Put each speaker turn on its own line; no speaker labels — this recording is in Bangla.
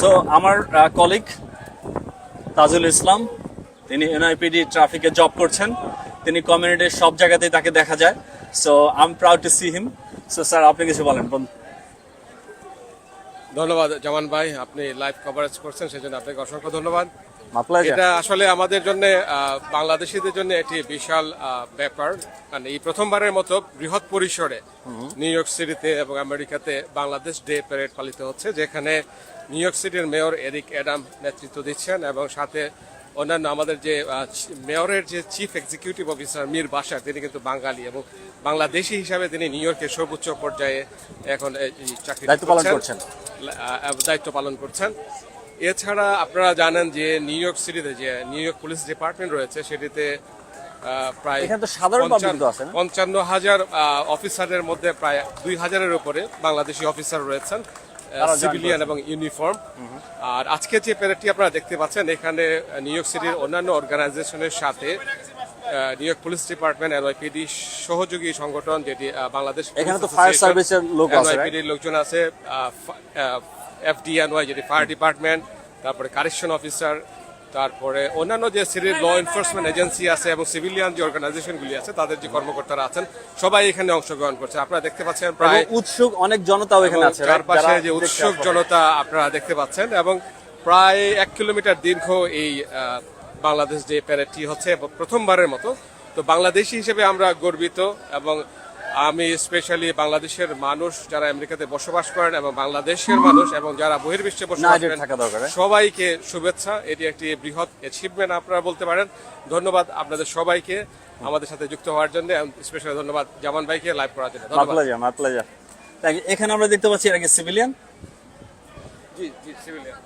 সো আমার কলিগ তাজুল ইসলাম, তিনি এনআইপিডি ট্রাফিকে জব করছেন। তিনি কমিউনিটির সব জায়গাতেই তাকে দেখা যায়। So I am proud to see him so sir আপনি কিছু বলেন বলুন।
ধন্যবাদ জামান ভাই আপনি লাইভ কভারেজ করছেন সেজন্য আপনাকে অসংখ্য ধন্যবাদ। এটা আসলে আমাদের জন্য বাংলাদেশিদের জন্য একটি বিশাল ব্যাপার। মানে এই প্রথমবারের মতো বৃহৎ পরিসরে নিউ ইয়র্ক সিটিতে এবং আমেরিকাতে বাংলাদেশ ডে প্যারেড পালিত হচ্ছে যেখানে নিউ ইয়র্ক সিটির মেয়র এরিক অ্যাডাম নেতৃত্ব দিচ্ছেন এবং সাথে অন্যান্য আমাদের যে মেয়রের যে চিফ এক্সিকিউটিভ অফিসার মীর বাসার তিনি কিন্তু বাঙালি এবং বাংলাদেশি হিসাবে তিনি নিউ ইয়র্কের সর্বোচ্চ পর্যায়ে এখন চাকরি
দায়িত্ব পালন করছেন।
দায়িত্ব পালন করছেন। এছাড়া আপনারা জানেন যে নিউ ইয়র্ক সিটিতে যে নিউ ইয়র্ক পুলিশ ডিপার্টমেন্ট রয়েছে সেটিতে প্রায় পঞ্চান্ন- হাজার অফিসারের মধ্যে প্রায় দুই হাজারের উপরে বাংলাদেশি অফিসার রয়েছেন। সিভিলিয়ান এবং ইউনিফর্ম আর আজকে যে প্যারেডটি আপনারা দেখতে পাচ্ছেন এখানে নিউ ইয়র্ক সিটির অন্যান্য অর্গানাইজেশনের সাথে New York police department NYPD সহযোগী সংগঠন যেটি বাংলাদেশ
এখানে তো ফায়ার সার্ভিসের লোক আছে right?
NYPD র লোকজন আছে এফডিএনওয়াই যেটি ফায়ার ডিপার্টমেন্ট তারপরে কারেকশন অফিসার তারপরে অন্যান্য যে সিটির ল এনফোর্সমেন্ট এজেন্সি আছে এবং সিভিলিয়ান যে অর্গানাইজেশনগুলি আছে তাদের যে কর্মকর্তারা আছেন সবাই এখানে অংশগ্রহণ করছে। আপনারা দেখতে পাচ্ছেন প্রায়
উৎসুক অনেক জনতাও এখানে আছে?
চারপাশে যে উৎসুক জনতা আপনারা দেখতে পাচ্ছেন এবং প্রায় এক কিলোমিটার দীর্ঘ এই বাংলাদেশ যে প্যারেডটি হচ্ছে প্রথমবারের মতো। তো বাংলাদেশি হিসেবে আমরা গর্বিত এবং আমি স্পেশালি বাংলাদেশের মানুষ যারা আমেরিকাতে বসবাস করেন এবং বাংলাদেশের মানুষ এবং যারা বহির্বিশ্বে বসবাস করেন
হ্যাঁ?
সবাইকে শুভেচ্ছা। এটি একটি বৃহৎ অ্যাচিভমেন্ট আপনারা বলতে পারেন। ধন্যবাদ আপনাদের সবাইকে আমাদের সাথে যুক্ত হওয়ার জন্য স্পেশালি ধন্যবাদ জামান ভাইকে লাইভ করার জন্য.
এখানে আমরা দেখতে পাচ্ছি এর আগে সিভিলিয়ান
জি জি সিভিলিয়ান